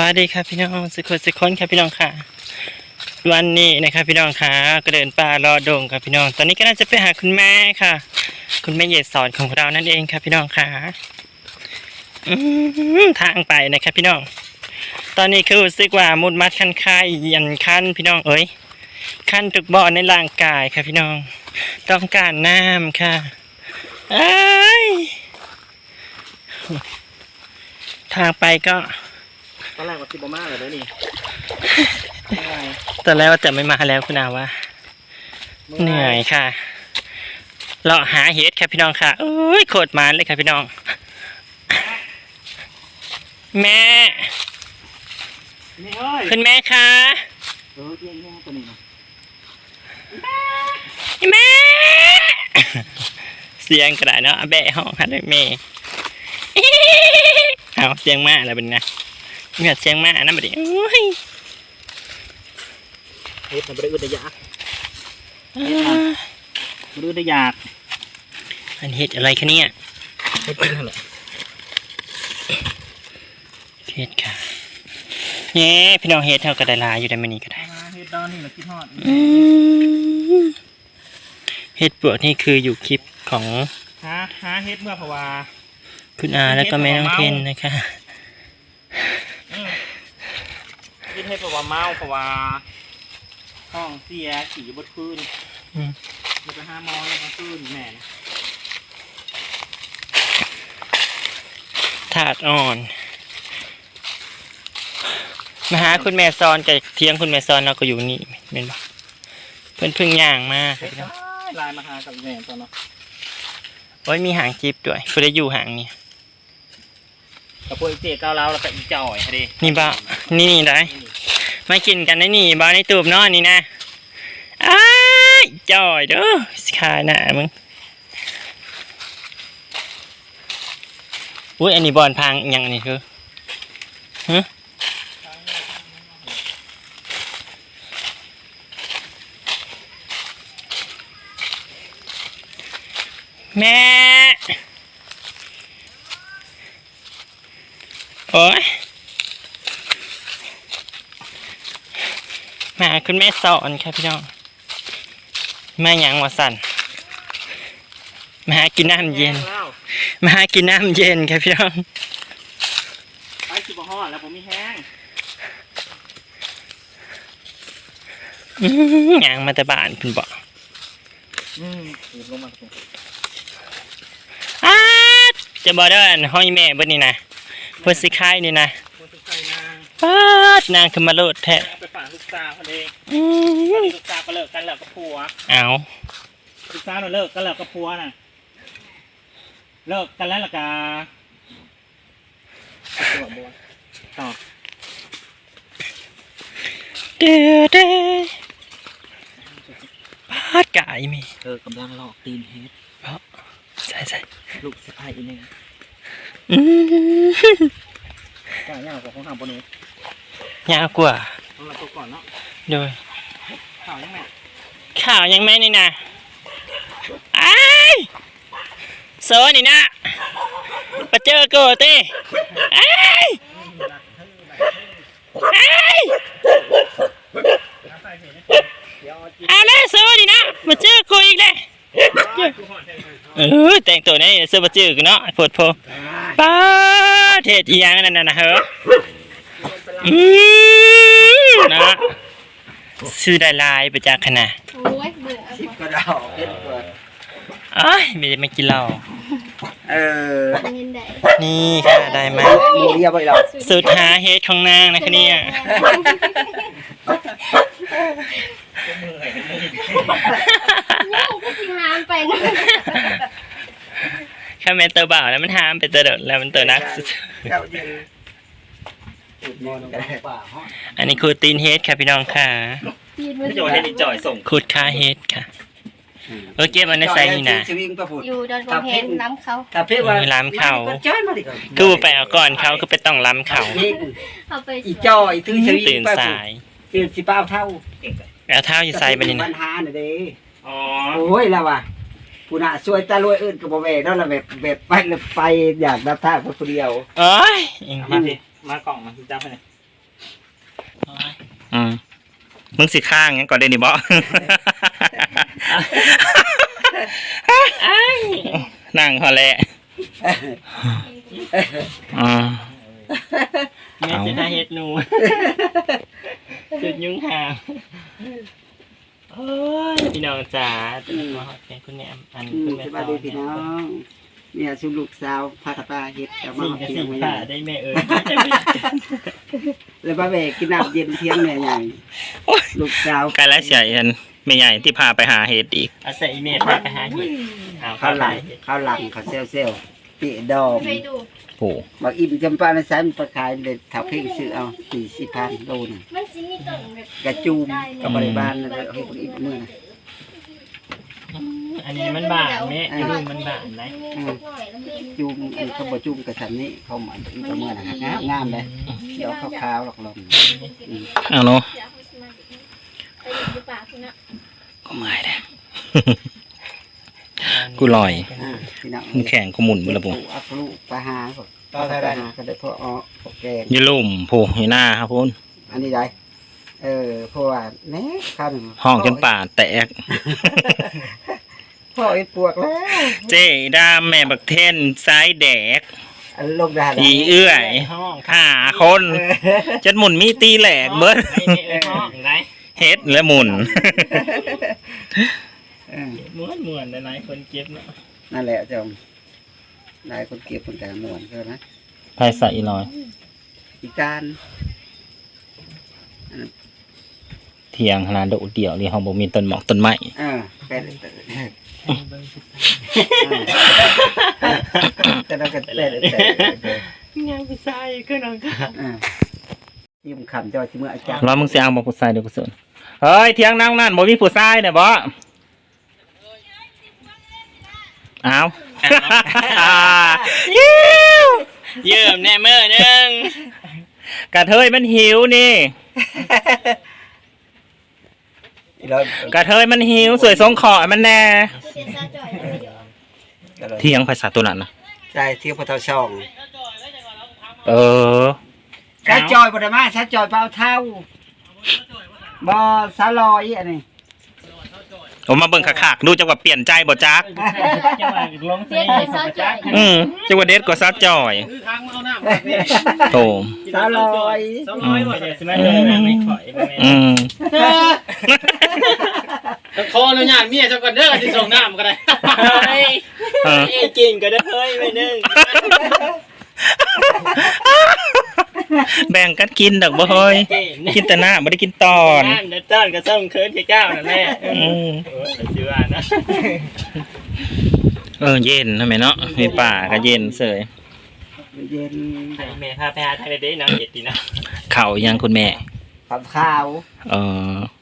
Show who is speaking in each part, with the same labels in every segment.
Speaker 1: วัสดีครับพี่น้องสุขสุขคนครับพี่น้องค่ะ วันนี้นะครับพี่น้องค่ะก็เดินป่ารอดงครับพี่น้อง ตอนนี้ก็น่าจะไปหาคุณแม่ค่ะ คุณแม่เยดสอนของเรานั่นเองครับพี่น้องค่ะทางไปนะครับพี่น้อง ตอนนี้คือรู้สึกว่ามุดมัดคันคายยันคันพี่น้องเอ้ยคันทุกบ่อในร่างกายครับพี่น้อง ต้องการน้ำค่ะเอ้ยทางไปก็
Speaker 2: อนแรกว่าซิบมาเลยนะนี่
Speaker 1: ตอนแรกว่าจะไม่มาแล้วคุณอาว่าเหนื่อยค่ะเราหาเห็ดครับพี่น้องค่ะเอ้ยโคตรมันเลยครับพี่น้อง แม่
Speaker 2: นี่เฮ้ย
Speaker 1: คุณแม่คะ
Speaker 2: เออเที่ยงเที่ยงตัวนี้นะ
Speaker 1: แม่ เสียงกระดาษเนาะแบะห้องหัดแม่เอาเสียงมาแล้วเป็นไง มีแต่เสียงมานะบัดนี้โอ้ย
Speaker 2: เฮ็ดมันบริอุดยากบริอุดยาก
Speaker 1: อันเห็ดอะไรคะเนี่ย
Speaker 2: เฮ็ดกินเท่าไหร่
Speaker 1: เห็ดค่ะเย้พี่น้องเห็ดเท่ากับได้หลายอยู่ได้มานี่ก็ได้
Speaker 2: เฮ็ดดอนนี่เราคิดฮอด
Speaker 1: อืมเห็ดปวกนี่คืออยู่คลิปของ
Speaker 2: หาหาเฮ็ดเมื่อเพราะว่า
Speaker 1: คุณอาแล้วก็แม่น้องเทนนะคะ
Speaker 2: เฮ็ดเฮ็ดเพราะว่าเมาเพราะว่าห้องเสียขี่บดคืน
Speaker 1: อืม
Speaker 2: มันจะห้าโมองแล้วมาคืนแม่นะ
Speaker 1: ถาดอ่อน มาหาคุณแม่ซอนกับเทียงคุณแม่ซอนเราก็อยู่นี่เป็นปะเพิ่นเพึ่งย่างมาก
Speaker 2: เฮ็ดได้ไลน์มาหากับแม่ตอนเนาะ
Speaker 1: โอ้ยมีหางจิบด้วยเพื่อได้อยู่หางนี่
Speaker 2: กับพวกไอ้เจ๊ก้าวเล้าแล้วก็อีจ่อยฮะดิ
Speaker 1: นี่บ้านี่นี่ได้ มากินกันได้นี่บ้าในตูบนอนนี่นะอ้ายจอยเด้อสขาหน้ามึงอุ้ยอันนี้บอลพังยังอันนี้คือฮะแม่ โอ้ย มาคุณแม่สอนครับพี่น้องแม่หยังวะสันมาหากินน้ำเย็น
Speaker 2: แล้ว
Speaker 1: มาหากินน้ำเย็นครับพี่น้อง
Speaker 2: ไปสิบห่อดแล้วผมมีแห้ง
Speaker 1: อื้อหยังมาแต่บ้านคุณบอก
Speaker 2: อืมหยิบลงมาสิ
Speaker 1: อ้าดจะบอกเด้อนห้อยแม่เบนนี่นะเพื่อสิคายนี่นะ ป้าดนางขึ้นมาโลดแท้
Speaker 2: เอาไปฝากลูกสาวเขาเอง
Speaker 1: อื้อ
Speaker 2: ลูกสาวก็เลิกกันแล้วกับผัว
Speaker 1: เอา
Speaker 2: ลูกสาวเราเลิกกันแล้วกับผัวน่ะ เลิกกันแล้วล่ะกาต่อ
Speaker 1: เด้อเด้อป้าดกายมี
Speaker 2: เธอกำลังลอกตีนเฮ็ด
Speaker 1: ใส่ใส่
Speaker 2: ลูกสะพ้ายอีกหนึ่ง
Speaker 1: อื้อ
Speaker 2: ก่อนย่างของของทำปนุ
Speaker 1: ยาวกว่า
Speaker 2: ของเราตัวก่อนเนาะ
Speaker 1: โดย
Speaker 2: ข่าวยังไง
Speaker 1: ข่าวยังแม่นี่นะไอ้ายโซนี่นะมาเจอกูตีไอ้ายไอ้าย
Speaker 2: เดี๋ยวเอาจี
Speaker 1: เอาแล้วโซนี่นะมาเจอกูอีกเลยเออแต่งตัวนี่เสื้อมาเจอกูเนาะโพดโพป้าดเทศอีหยังนั่นน่ะนะเหรอ อืมนะซื้อได้หลายไปจากขนาด
Speaker 3: โอ้ยเบื่อ
Speaker 2: ชิปกระดาษเฮ็ดเปิด
Speaker 1: เอ้ยไม่ได้มากินเหล้า
Speaker 2: เออ
Speaker 3: เงินได้
Speaker 1: นี่ค่ะได้ไหม
Speaker 2: มีเรียบไปแล้ว
Speaker 1: สุดหาเฮดของนางนะคะเนี่ย
Speaker 3: ว้าวก็สิหามไปนะ
Speaker 1: ข้าแมนเตอร์บ่าวแล้วมันหามไปเตอร์เดดแล้วมันเตอร์นักสุด
Speaker 2: เจ้าเย็น นอนกันป่าห้อง
Speaker 1: อันนี้คูตีนเฮดค่ะพี่น้องค่ะ
Speaker 3: ปีนมัน
Speaker 2: พี่โจให้ดิจ่อยส่ง
Speaker 1: คูดค่าเฮดค่ะ เออเก็บมันในไซนี่นะ
Speaker 2: สวิงประพุด
Speaker 3: อยู่ดอนกำแพงน้ำเขา
Speaker 2: ถ้าเพชรว่า
Speaker 1: มีล้ำเขา
Speaker 2: จ้อยมาดิก่อน
Speaker 1: คือบ่ไปเอาก่อนเขาก็ไปต้องล้ำเขา
Speaker 3: เอาไป
Speaker 2: อีจ้อยตื้อสวิง
Speaker 1: ตื่น
Speaker 2: ไป
Speaker 1: สาย
Speaker 2: ตื่นสิป้าเท่า
Speaker 1: แล้วเท้าอยู่ไซไปนี่
Speaker 2: ปั
Speaker 1: นะ
Speaker 2: ญหาน่ะเด้
Speaker 1: อ๋อ
Speaker 2: โอ้ยแล้วว่ะผู้น่ะช่วยตาลวยอื่นก็บ่แม่นั่นล่ะแบบแบบไปแล้วไปอยากรับทางคนเดียว
Speaker 1: โอ้ย
Speaker 2: มาสิ มากล่องมาสิจ้าไปอืมมึงสิข้างงั้นก่อนเดนี่บ่นั่งพอแหละอ่า
Speaker 1: แม่จะได้เฮ็ดหนูจุดยุ่งหางโอ้ยพี่น้องจ๋าจะมาฮอดแกงคุณแม่อัน
Speaker 4: อื
Speaker 1: คุ
Speaker 4: ม
Speaker 1: ณแม่
Speaker 4: ส
Speaker 1: ส
Speaker 4: วัส
Speaker 1: อน
Speaker 4: ดีพี่น้อง เนี่ยชุมลูกสาวพาตาปาเฮ็ดกับมา
Speaker 1: สิ่งกับ
Speaker 4: เที่ย
Speaker 1: สิ่
Speaker 4: ง
Speaker 1: ง
Speaker 4: ไม่
Speaker 1: ผ่า
Speaker 4: ได้
Speaker 1: ได้แม่เอ๋ย
Speaker 4: แล้วป้าแบกกินน้ำเย็นเที่ยงแม่ใหญ่ลูกสาว
Speaker 2: ใกล้แล้วเสียเห็นไม่ใหญ่ที่พาไปหาเห็ดอีก
Speaker 1: อาศัยอีเมลพาไปหาเห็ดเอา
Speaker 4: ข้าวหลัง
Speaker 1: เห็ด
Speaker 4: ข้าวหลังข้าวเซลเซลปีดอม
Speaker 3: ไปดู
Speaker 2: โอ้
Speaker 4: บักอิ่มจำปาในสายมันประขายเลยทับเพ่งซื้อเอาสี่สิบพันโลนึง
Speaker 3: มันสิมีต้นแบบ
Speaker 4: กระจูมกับบริบาลนั่นแหละเอาให้บักอิ่มมือนะ
Speaker 1: อันนี้มันบานแม่ไอ้ลูกมันบานไหม
Speaker 4: จูมอันเขาบ่จูมกระสันนี้เขาเหมือนอีกประเมื่อนะฮะงามงามเลยเดี๋ยวขาวๆหลอกลมอืม
Speaker 2: เอาเนาะ
Speaker 3: ไปอยู่ป่าคุณนะ
Speaker 2: ก็ไม่ได้กูลอย
Speaker 4: อ่าพี่น้อง
Speaker 2: มันแข็งกูหมุนบุระบุ
Speaker 4: อัพลูกปลาหาก่อนปลาหาก็ได้พวกอ้อพวกแกง
Speaker 2: อยี่ลุ่มผูอยู่หน้าครับพุ่น
Speaker 4: อันนี้ได้เออเพราะว่าแหน่ข้าวหนึ่ง
Speaker 2: ห้องจนป่าแตก
Speaker 4: พ่อไอ้ปวกแล้ว
Speaker 2: เจ๊ดามแม่บักเทนซ้ายแดก
Speaker 4: อันลงดา
Speaker 2: อีเอื้อย
Speaker 1: ห้อง
Speaker 2: หาคนจนหมุนมีตีแหลกเบิด
Speaker 1: ไอ้แม่เอ๋ยห้องไหน
Speaker 2: เฮ็ดและหมุน
Speaker 4: เออ
Speaker 1: ม้วนม้วนหลายๆคนเก็บเนาะ
Speaker 4: นั่นแหละจอมนายคนเก็บคนแต่หมวนเท่านะ
Speaker 2: ภายใส่ลอย
Speaker 4: อีการ
Speaker 2: เทียงขนาดโดดเดี่ยวนี่เฮาบ่มีต้นหมอกต้นไม้
Speaker 4: เออเป็นแต่เราก็เล่นแต่
Speaker 1: งานผู้ชายก็น้องค่ะ
Speaker 4: ยิ้มขำจอยที่เมื่ออาจารย์
Speaker 2: แล้วมึงสิเอาบ่ผู้ชายเด้อกูสนเฮ้ยเทียงนั่งนั่นบ่มีผู้ชายเนี่ยบ่เอา
Speaker 1: เยี่ยมแน่เมื่อนึง
Speaker 2: กระเทยมันหิวนี่
Speaker 4: เรา
Speaker 2: กระเทยมันหิวสวยสงขอมันแน่
Speaker 3: กูจะซาจ่อยเลยเดี๋ยว
Speaker 2: เทียงภาษาตัวนั้นนะ
Speaker 4: ใช่ที่พอเท่าช่อง
Speaker 2: เออ
Speaker 4: ซาจอยบไดมาซาจอยเปล่าเท่าบอซาลอยอันนี้
Speaker 2: ผมมาเบิ่งขากๆดูจังหวะเปลี่ยนใจบ่จัก
Speaker 1: จังหวะลง
Speaker 3: เสีย
Speaker 1: เสีย
Speaker 3: ใจซาจ่อย
Speaker 2: อืมจังหวะเด็ดกว่าซัดจอยโถ
Speaker 4: ซาลอย
Speaker 2: อืม
Speaker 1: เดี๋ยวสิมาเลยนะไม่ข่อยแม่
Speaker 2: อืม
Speaker 5: ขออนุญาตเมียเจ้าก่อนเด้อที่ส่งน้ำก็ได้
Speaker 1: เฮ้ย
Speaker 2: เออ
Speaker 1: ไอ้กินก็ได้เฮ้ยไปนึง
Speaker 2: แบ่งกันกินดอกบ่เฮ้ยกินแต่หน้าบ่ได้กินตอน
Speaker 1: นั่นเดี๋ยวต้อนก็ส่งเคิร์ดเก้านั่นแหละ
Speaker 2: อืม
Speaker 1: โอ้ยเชื่อนะ
Speaker 2: เออเย็นทำไมเนาะมีป่าก็เย็นเสย
Speaker 4: เย็น
Speaker 1: ให้แม่พาไปหาทางใดๆน้ำเย็ดดีนะ
Speaker 2: เข่ายังคุณแม่
Speaker 4: ขับข้าว
Speaker 2: เออ
Speaker 3: มา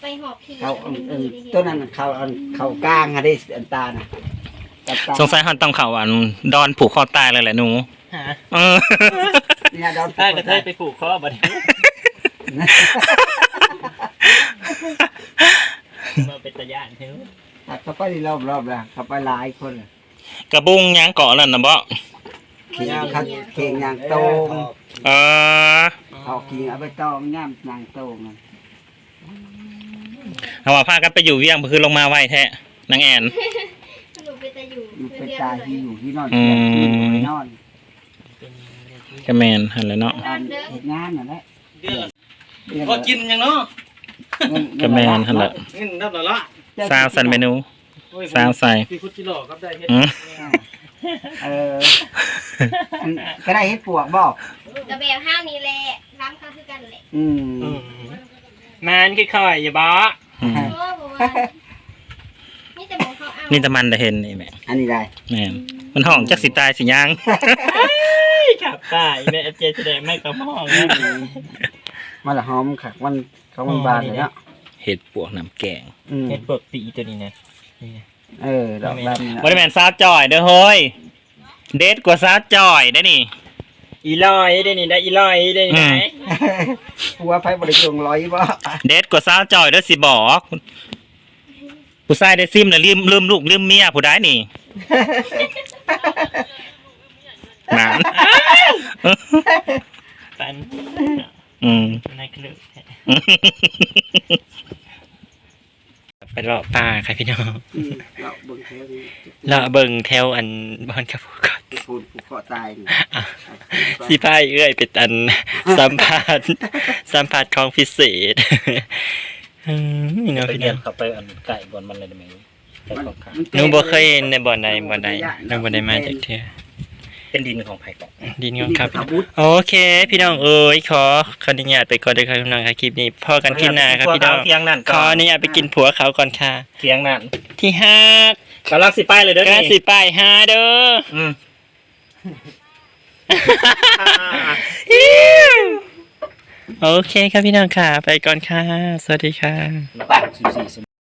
Speaker 3: ไปหอบพี่
Speaker 4: เขาเออต้นนั้นเขาอันเขากลางฮะได้อันตาน่ะกับตา
Speaker 2: สงสัยฮันต้องเข่าอันดอนผูกคอตายเลยแหละหนู
Speaker 1: ฮะ
Speaker 2: เออ
Speaker 4: เนี่ยดอน
Speaker 1: ถ้ากระเทยไปผูกคอบ่ได้มาเป็นตะยานเถอะ
Speaker 4: เขาไปรอบรอบๆแล้วเขาไปหลายคนเลย
Speaker 2: กระบุงยังเกาะแล้วนะบ่
Speaker 4: เข่งเขาเข่งยางโตง
Speaker 2: เออ
Speaker 4: เขาเข่งเอาไปตองย่ำยางโตงมัน
Speaker 2: เอาว่าพากันไปอยู่เวียงเพื่อลงมาไวแท้นางแอน
Speaker 3: หนูไปแต่อยู่
Speaker 4: มันเป็นตาที่อยู่ที่นอน
Speaker 2: อืม
Speaker 4: ที่นอน
Speaker 2: กระแมนหันเลยเนาะ
Speaker 4: อันเห็นงานนั่นแหละ
Speaker 5: เดือดพอกินยังเนาะ
Speaker 2: กระแมนหันละ
Speaker 5: เงินนับหน่อยละ
Speaker 2: ซาวสันเมนู
Speaker 5: โอ้ย
Speaker 2: ซาวใส่
Speaker 5: พี่คุดจิโร่ครับได้เฮ็ด
Speaker 2: อืม
Speaker 4: เอออันก็ได้เฮ็ดปวกบ่
Speaker 3: กระแบบห้างนี้แหละร้านเขาคือกันแหละ
Speaker 4: อืม
Speaker 1: มันคือข่อยอย่าบ้า
Speaker 2: อืม
Speaker 3: เพราะว่าผมว่านี่แต่บอกเขาเอา
Speaker 2: นี่ตะมันตะเห็นนี่แม่
Speaker 4: อันนี้ได้
Speaker 2: แม่นมันห้องจักสิตายสิยัง
Speaker 1: ขับตายแม่เอฟเจแสดงไม่กระมองนะ
Speaker 4: มันละหอมค่ะมันเขามันบานเลยเนาะ
Speaker 2: เห็ดปวกน้ำแกง
Speaker 4: อืม
Speaker 1: เฮ็ดปกติตัวนี้นะนี่นะ
Speaker 4: เออดอกดำนี่
Speaker 2: บริแมนซาจอยเด้อเฮ้ย เด็ดกว่าซาจอยได้อนี่
Speaker 1: อีลอยได้นี่ได้อีลอยได้นี่
Speaker 2: อื
Speaker 1: ไหน
Speaker 2: ม
Speaker 4: หัวไฟบริจงร้อยบ่
Speaker 2: เด็ดกว่าซาจอยเด้อสิบอกผู้ชายได้ซิมแล้วลืมลืมลูกลืมเมียผู้ใดนี่นาน
Speaker 1: ปันอืม
Speaker 2: นายเคลือ
Speaker 1: ไปเลาะป่าค่ะพี่น้อง
Speaker 4: อืมเราเบิ่งแถวนี้
Speaker 1: เลาะเบิ่งแถวอันบอนครับก่อน
Speaker 4: พูดผู้เกาะตายนี่
Speaker 1: สิพายเอื้อยเป็นอัน สัมภาษณ์สัมภาษณ์ของพิเศษอืมนี่เนาะ
Speaker 2: ไป
Speaker 1: พี่
Speaker 2: เรีย
Speaker 1: น้
Speaker 2: น
Speaker 1: อง
Speaker 2: เข้าไปอันไก่บอลมันเลยได้ไหมไก่ของขา
Speaker 1: หนูบ่เคยเห็นในบ่อนใดบ่อนใดหนูบ่ได้มาจากเทื่อ
Speaker 2: เป็นดินของไผ่เกาะ
Speaker 1: ดินของครับพี่น้อง
Speaker 4: บุตร
Speaker 1: โอเค พี่น้องเอ้ยขอขออนุญาตไปก่อนเด้อครับพี่น้องครับคลิปนี้พอกันคลิปหน้าครับพี่น้อง
Speaker 2: เทียงนั่น
Speaker 1: ขออนุญาตไปกินผัวเขาก่อนค่ะ
Speaker 2: เทียงนั่น
Speaker 1: ที่ฮัก
Speaker 2: กำลังสิไปเลยเด้อก
Speaker 1: ระสิไปหาเด้อ
Speaker 2: อืม
Speaker 1: โอเคครับพี่น้องค่ะ ไปก่อนค่ะ สวัสดีค่ะ
Speaker 2: สิบสี่